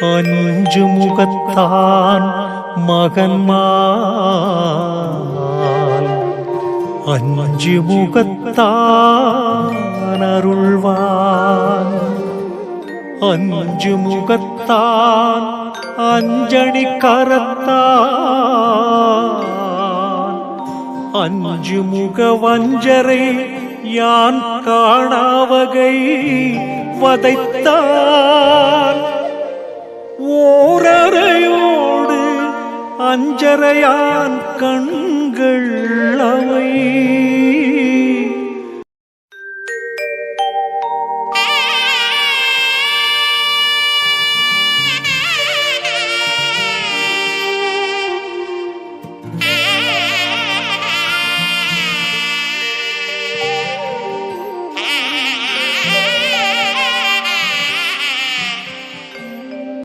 அஞ்சு முகத்தான் மகன்மால் அஞ்சு முகத்தான் அருள்வான். அஞ்சு முகத்தான் அஞ்சணி கரத்தான் அஞ்சு முக வஞ்சரை யான் காணாவகை வதைத்தான். ஓரறையோடு அஞ்சரையான் கண்கள்